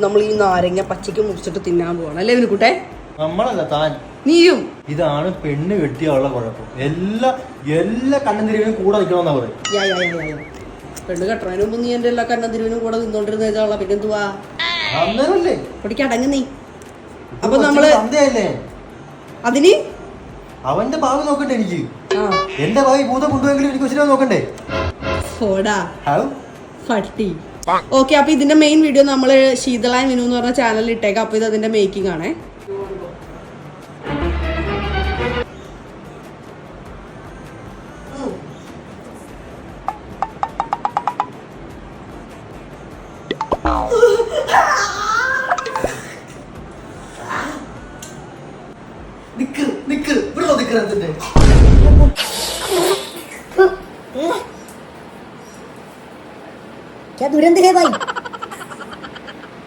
നമ്മൾ ഈ നാരങ്ങ പച്ചയ്ക്ക് മുറിച്ചിട്ട് തിന്നാൻ പോവാണ്. അല്ലേ വിനുക്കുട്ടെ നമ്മളല്ല താൻ. നീയും. ഇതാണ് പെണ്ണ് കെട്ടിയുള്ള കുഴപ്പം. എല്ലാ എല്ലാ കണ്ണന്തിരിവിനും കൂടെ നിൽക്കണമെന്നാ പറയും യാ, യാ, യാ, യാ. പെണ്ണ് കെട്ടണതിന് മുമ്പ് നീ എന്റെ എല്ലാ കണ്ണന്തിരിവിനും കൂടെ നിന്നോണ്ടിരുന്ന പിന്നെ എന്തുവാ? അന്നേരല്ലേ. പൊടിക്ക് അടങ്ങ് നീ. അപ്പൊ നമ്മൾ അതിന്? അവന്റെ ഭാവി നോക്കണ്ടേ എനിക്ക്. ആ. എന്റെ ഭാവി ഭൂതം കൊണ്ടുപോയെങ്കിലും എനിക്ക് കൊച്ചിനെ നോക്കണ്ടേ? ഫോടാ ഹൗ? ഫട്ടി. ഓക്കെ അപ്പൊ ഇതിന്റെ മെയിൻ വീഡിയോ നമ്മൾ ശീതള മിനു എന്ന് പറഞ്ഞ ചാനലിൽ ഇട്ടേക്കാം. അപ്പൊ ഇത് അതിന്റെ മേക്കിംഗ് ആണേ. നിക്ക് നിക്ക്. ഇവിടെ നിക്കറത്തിന്റെ क्या दुरंत है भाई?